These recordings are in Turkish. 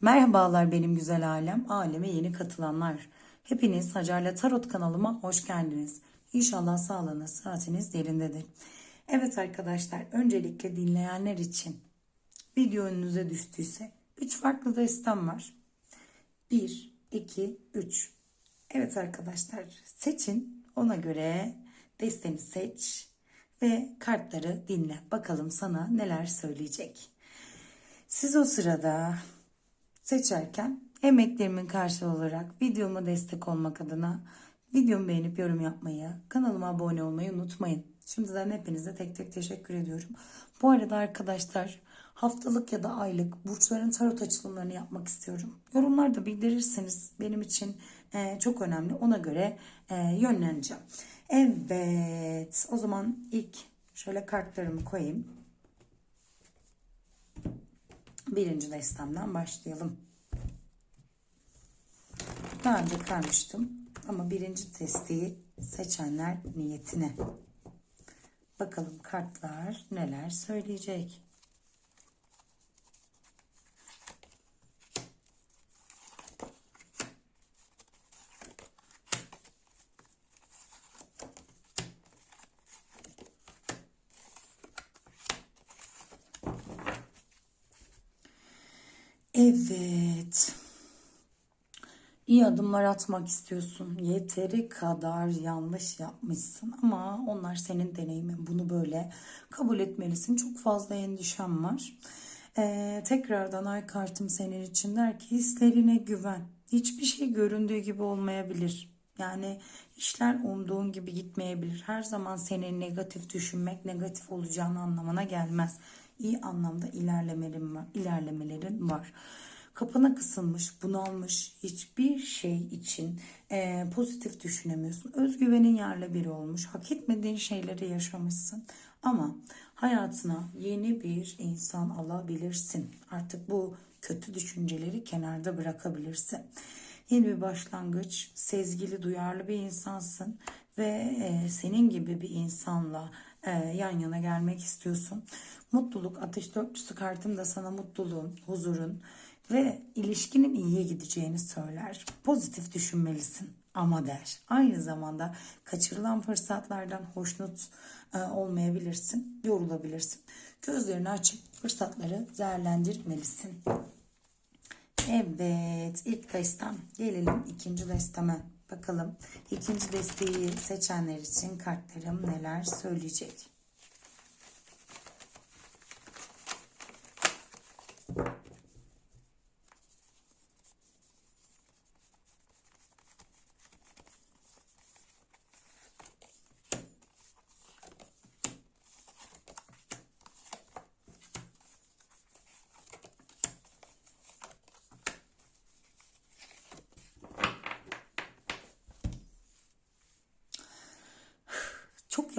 Merhabalar benim güzel alem, aleme yeni katılanlar. Hepiniz Hacer'le Tarot kanalıma hoş geldiniz. İnşallah sağlığınız, sıhhatiniz yerindedir. Evet arkadaşlar, öncelikle dinleyenler için video önünüze düştüyse 3 farklı destem var. 1, 2, 3. Evet arkadaşlar, seçin. Ona göre desteni seç ve kartları dinle. Bakalım sana neler söyleyecek. Siz o sırada seçerken emeklerimin karşılığı olarak videoma destek olmak adına videomu beğenip yorum yapmayı, kanalıma abone olmayı unutmayın. Şimdiden hepinize tek tek teşekkür ediyorum. Bu arada arkadaşlar haftalık ya da aylık burçların tarot açılımlarını yapmak istiyorum. Yorumlarda bildirirseniz benim için e, çok önemli. Ona göre e, yönleneceğim. Evet o zaman ilk şöyle kartlarımı koyayım. Birinci destemden başlayalım. Daha önce karmıştım ama birinci testiyi seçenler niyetine. Bakalım kartlar neler söyleyecek. Evet. İyi adımlar atmak istiyorsun. Yeteri kadar yanlış yapmışsın ama onlar senin deneyimin. Bunu böyle kabul etmelisin. Çok fazla endişem var. Ee, tekrardan ay kartım senin için der ki hislerine güven. Hiçbir şey göründüğü gibi olmayabilir. Yani işler umduğun gibi gitmeyebilir. Her zaman senin negatif düşünmek negatif olacağını anlamına gelmez. İyi anlamda ilerlemelerin var. ilerlemelerin var kapana kısılmış, bunalmış, hiçbir şey için e, pozitif düşünemiyorsun. Özgüvenin yerle bir olmuş, hak etmediğin şeyleri yaşamışsın. Ama hayatına yeni bir insan alabilirsin. Artık bu kötü düşünceleri kenarda bırakabilirsin. Yeni bir başlangıç, sezgili, duyarlı bir insansın ve e, senin gibi bir insanla e, yan yana gelmek istiyorsun. Mutluluk, ateş dörtlüsü kartım da sana mutluluğun, huzurun, ve ilişkinin iyiye gideceğini söyler. Pozitif düşünmelisin ama der. Aynı zamanda kaçırılan fırsatlardan hoşnut e, olmayabilirsin, yorulabilirsin. Gözlerini açıp fırsatları değerlendirmelisin. Evet, ilk destem. Gelelim ikinci desteme. Bakalım ikinci desteği seçenler için kartlarım neler söyleyecek.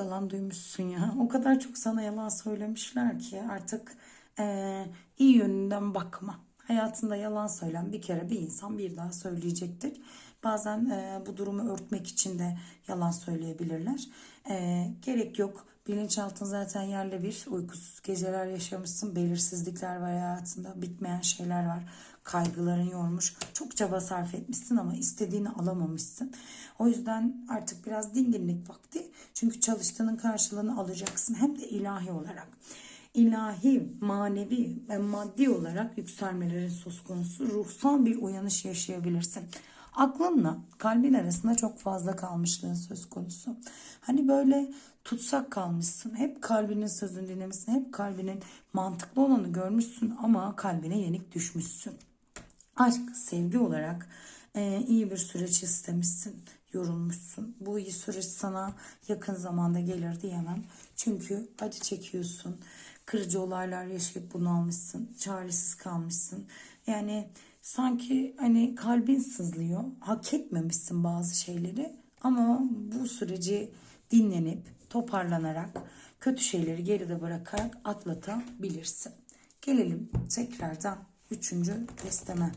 Çok yalan duymuşsun ya. O kadar çok sana yalan söylemişler ki artık e, iyi yönünden bakma. Hayatında yalan söylen bir kere bir insan bir daha söyleyecektir. Bazen e, bu durumu örtmek için de yalan söyleyebilirler. E, gerek yok. Bilinçaltın zaten yerle bir. Uykusuz geceler yaşamışsın. Belirsizlikler var hayatında. Bitmeyen şeyler var. Kaygıların yormuş. Çok çaba sarf etmişsin ama istediğini alamamışsın. O yüzden artık biraz dinginlik vakti. Çünkü çalıştığının karşılığını alacaksın. Hem de ilahi olarak ilahi, manevi ve maddi olarak yükselmelerin söz konusu ruhsal bir uyanış yaşayabilirsin. Aklınla kalbin arasında çok fazla kalmışlığın söz konusu. Hani böyle tutsak kalmışsın. Hep kalbinin sözünü dinlemişsin. Hep kalbinin mantıklı olanı görmüşsün ama kalbine yenik düşmüşsün. Aşk, sevgi olarak e, iyi bir süreç istemişsin, yorulmuşsun. Bu iyi süreç sana yakın zamanda gelir diyemem. Çünkü acı çekiyorsun, kırıcı olaylar yaşayıp bunalmışsın, çaresiz kalmışsın. Yani sanki hani kalbin sızlıyor, hak etmemişsin bazı şeyleri ama bu süreci dinlenip toparlanarak kötü şeyleri geride bırakarak atlatabilirsin. Gelelim tekrardan üçüncü desteme.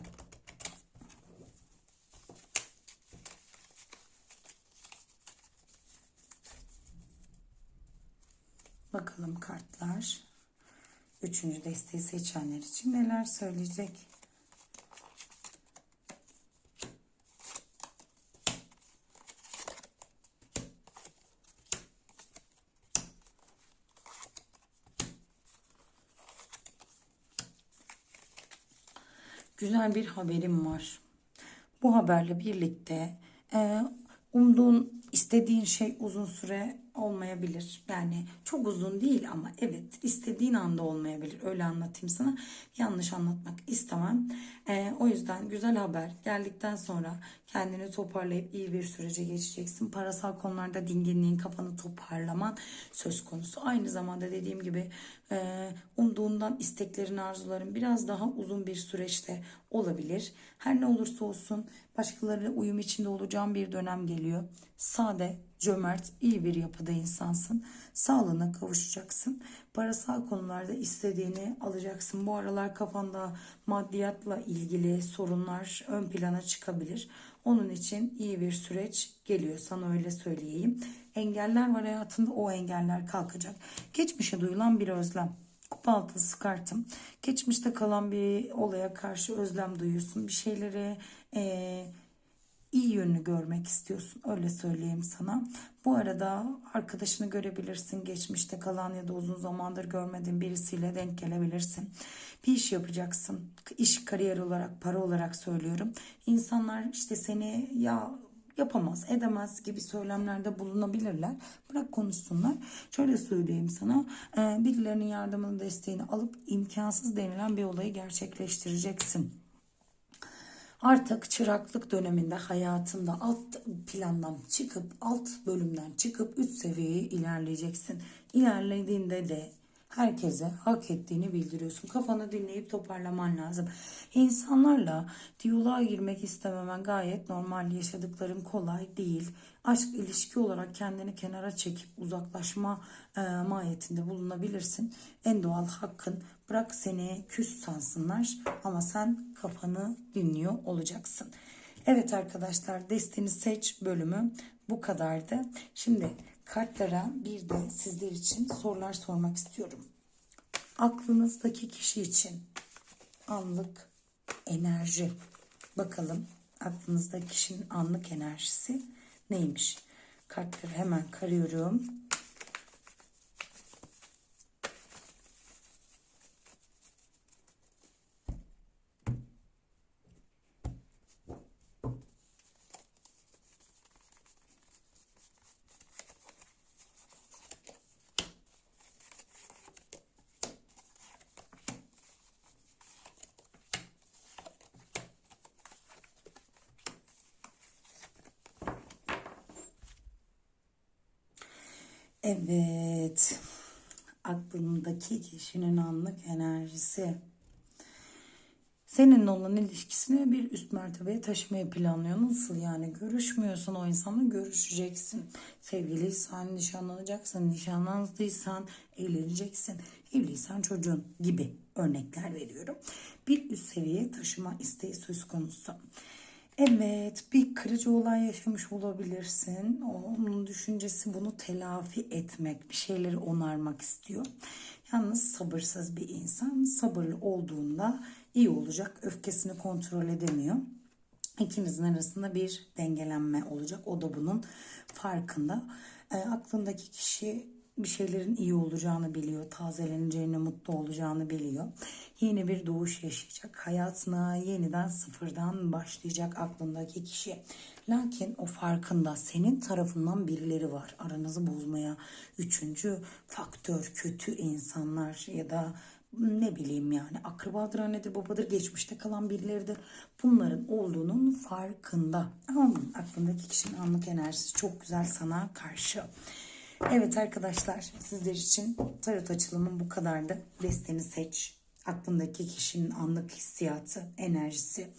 Bakalım kartlar üçüncü desteği seçenler için neler söyleyecek? Güzel bir haberim var. Bu haberle birlikte e, umduğun istediğin şey uzun süre olmayabilir. Yani çok uzun değil ama evet istediğin anda olmayabilir. Öyle anlatayım sana. Yanlış anlatmak istemem. E, o yüzden güzel haber geldikten sonra kendini toparlayıp iyi bir sürece geçeceksin. Parasal konularda dinginliğin kafanı toparlaman söz konusu. Aynı zamanda dediğim gibi e, umduğundan isteklerin, arzuların biraz daha uzun bir süreçte olabilir. Her ne olursa olsun başkalarıyla uyum içinde olacağın bir dönem geliyor. Sade, cömert, iyi bir yapıda insansın. Sağlığına kavuşacaksın. Parasal konularda istediğini alacaksın. Bu aralar kafanda maddiyatla ilgili sorunlar ön plana çıkabilir. Onun için iyi bir süreç geliyor sana öyle söyleyeyim. Engeller var hayatında o engeller kalkacak. Geçmişe duyulan bir özlem. Kupa altısı kartım. Geçmişte kalan bir olaya karşı özlem duyuyorsun. Bir şeyleri eee iyi yönünü görmek istiyorsun. Öyle söyleyeyim sana. Bu arada arkadaşını görebilirsin. Geçmişte kalan ya da uzun zamandır görmediğin birisiyle denk gelebilirsin. Bir iş yapacaksın. İş kariyer olarak, para olarak söylüyorum. İnsanlar işte seni ya yapamaz, edemez gibi söylemlerde bulunabilirler. Bırak konuşsunlar. Şöyle söyleyeyim sana. Birilerinin yardımını, desteğini alıp imkansız denilen bir olayı gerçekleştireceksin. Artık çıraklık döneminde hayatında alt plandan çıkıp alt bölümden çıkıp üst seviyeye ilerleyeceksin. İlerlediğinde de herkese hak ettiğini bildiriyorsun. Kafanı dinleyip toparlaman lazım. İnsanlarla diyaloğa girmek istememen gayet normal. Yaşadıkların kolay değil. Aşk ilişki olarak kendini kenara çekip uzaklaşma e, mahiyetinde bulunabilirsin. En doğal hakkın. Bırak seni küs sansınlar ama sen kafanı dinliyor olacaksın. Evet arkadaşlar destini seç bölümü bu kadardı. Şimdi kartlara bir de sizler için sorular sormak istiyorum. Aklınızdaki kişi için anlık enerji. Bakalım aklınızdaki kişinin anlık enerjisi neymiş? Kartları hemen karıyorum. Evet. Aklındaki kişinin anlık enerjisi. Seninle olan ilişkisini bir üst mertebeye taşımayı planlıyor. Nasıl yani? Görüşmüyorsan o insanla görüşeceksin. Sevgiliysen nişanlanacaksın. Nişanlandıysan evleneceksin. Evliysen çocuğun gibi örnekler veriyorum. Bir üst seviyeye taşıma isteği söz konusu. Evet, bir kırıcı olay yaşamış olabilirsin. Onun düşüncesi bunu telafi etmek, bir şeyleri onarmak istiyor. Yalnız sabırsız bir insan. Sabırlı olduğunda iyi olacak. Öfkesini kontrol edemiyor. İkinizin arasında bir dengelenme olacak. O da bunun farkında. E, aklındaki kişi bir şeylerin iyi olacağını biliyor. Tazeleneceğini, mutlu olacağını biliyor. Yeni bir doğuş yaşayacak. Hayatına yeniden sıfırdan başlayacak aklındaki kişi. Lakin o farkında senin tarafından birileri var. Aranızı bozmaya üçüncü faktör, kötü insanlar ya da ne bileyim yani akrabadır, annedir, babadır, geçmişte kalan birileridir. Bunların olduğunun farkında. Ama aklındaki kişinin anlık enerjisi çok güzel sana karşı. Evet arkadaşlar sizler için tarot açılımım bu kadardı. Desteni seç. Aklındaki kişinin anlık hissiyatı, enerjisi.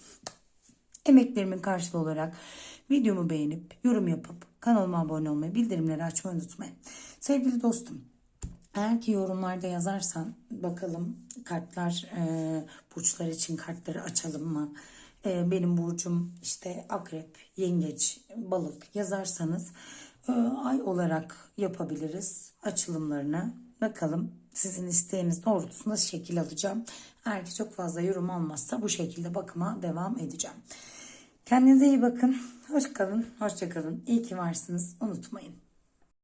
Emeklerimin karşılığı olarak videomu beğenip yorum yapıp kanalıma abone olmayı, bildirimleri açmayı unutmayın. Sevgili dostum eğer ki yorumlarda yazarsan bakalım kartlar e, burçlar için kartları açalım mı? E, benim burcum işte akrep, yengeç, balık yazarsanız ay olarak yapabiliriz açılımlarını. Bakalım sizin isteğiniz doğrultusunda şekil alacağım. Eğer ki çok fazla yorum olmazsa bu şekilde bakıma devam edeceğim. Kendinize iyi bakın. Hoş kalın, hoşça kalın. İyi ki varsınız. Unutmayın.